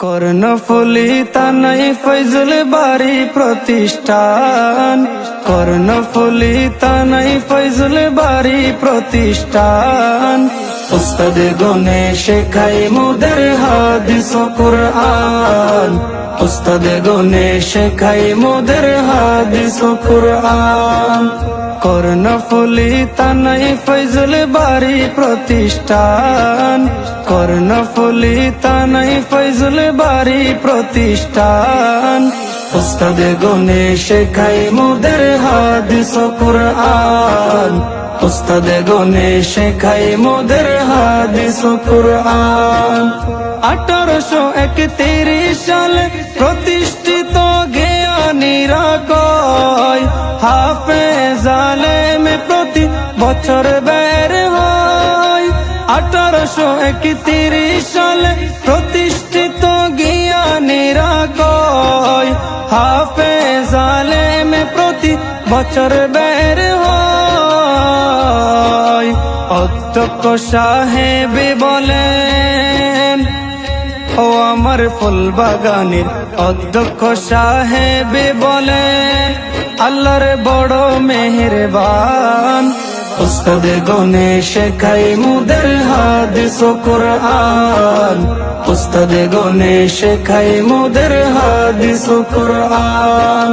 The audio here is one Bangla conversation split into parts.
কর্ণফুলি তানাই ফৈজুল বাড়ি প্রতিষ্ঠান। কর্ণফুলি তানাই ফৈজুল বাড়ি প্রতিষ্ঠান। উস্তাদ গনে শেখাই মুদের হাদিস কুরআন। উস্তাদ গনে শেখাই মুদের হাদিস কুরআন। কর্ণফুলি তানাই ফৈজুল বাড়ি প্রতিষ্ঠান। কর্ণফুলি তানাই ফৈজুল বাড়ি প্রতিষ্ঠান। উস্তাদ গনে শেখাই মুদের হাদিস ও কুরআন। উস্তাদ গনে শেখাই মোদের হাদিস কুরআন। আঠারোশো একত্রিশ সালে প্রতিষ্ঠিত বছর বের হয়। আঠারোশো একত্রিশ সালে প্রতিষ্ঠিত জ্ঞানীরা কয় হাফেজ আলেম প্রতি বছর বের হয়। অধ্যক্ষ সাহেব বলেন, ও আমার ফুল বাগানের অধ্যক্ষ সাহেব বলেন, আল্লাহর বড় মেহেরবান। উস্তাদ গনে শেখাই মুদের হাদিস ও কুরআন। উস্তাদ গনে শেখাই মুদের হাদিস ও কুরআন।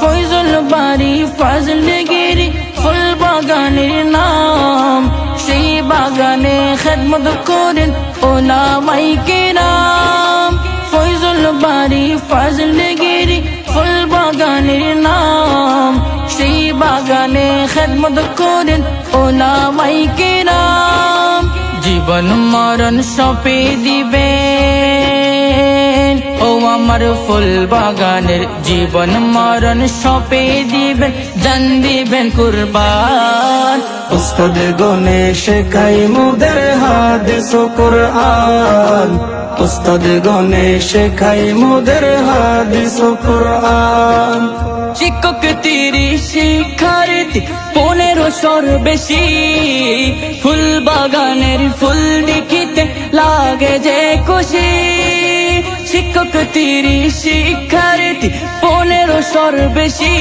ফয়জুল বাড়ি ফজল গিরি ফুল বাগানের নাম। সেই বাগানে খেদমত করেন ওলামাই কেরাম। ফয়জুল বাড়ি ফজল গিরি ফুল বাগানের নাম। সেই বাগানে খেদমত করেন ওলামাই কেরাম। জীবন মরণ সপে দিবে ও আমার ফুল বাগানের জীবন মরণ সপে দিবেন, জান দিবেন কুরবান। উস্তাদ গনে শেখাই মুদের হাদিস ও কুরআন। উস্তাদ গনে শেখাই মুদের হাদিস ও কুরআন। শিক্ষক তিরি শিক্ষার্থী পনেরোশোর বেশি। ফুল বাগানের ফুল দেখিতে লাগে যে খুশি। শিক্ষক তিরি শিক্ষার্থী পনেরোশোর বেশি।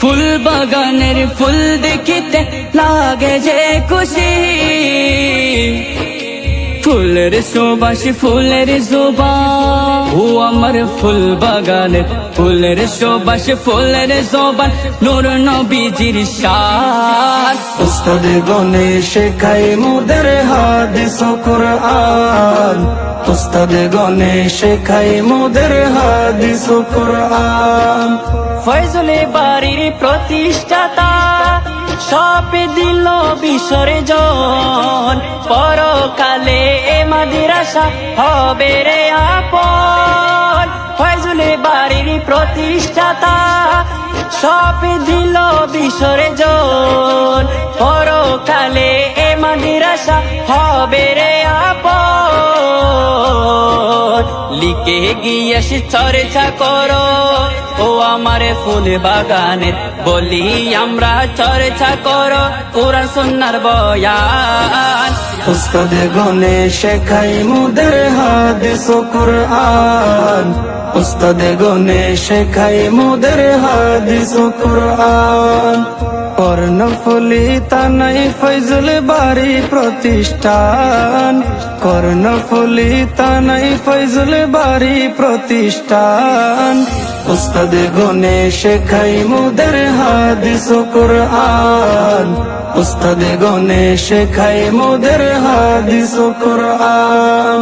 ফুল বাগানের ফুল দেখিতে লাগে যে খুশি। ফুলের সুবাস ফুলের জোবা ও আমার ফুল বাগানের ফুলের সুবাস ফুলের জোবান। নূর নবীজির শান উস্তাদ গনে শেখাই মুদের হাদিস কুরআন। উস্তাদ গনে শেখাই মুদের হাদিস কুরআন। ফয়জলে বাড়ির প্রতিষ্ঠাতা। সব দিল বিসর্জন। পরকালে এ মাদিরাসা হবে রে আপন। ফয়জলে বাড়ির প্রতিষ্ঠাতা সব দিল বিসর্জন। পরকালে এ মাদিরাসা হবে রে আপন। লিখে গিয়ে সে চর্চা করো। ও আমার ফুল বাগানে, বলি আমরা চর্চা করো কোরআন, সুন্নার বয়ান। উস্তাদ গনে শেখাই মুদের হাদিস ও কুরআন। উস্তাদ গনে শেখাই মুদের হাদিস ও কুরআন। কর্ণফুলি তানাই ফৈজুল বাড়ি প্রতিষ্ঠান। কর্ণফুলি তানাই ফৈজুল বাড়ি প্রতিষ্ঠান। উস্তাদ গনে শেখাই মুদের হাদিস ও কুরআন। উস্তাদ গনে শেখাই মুদের হাদিস ও কুরআন।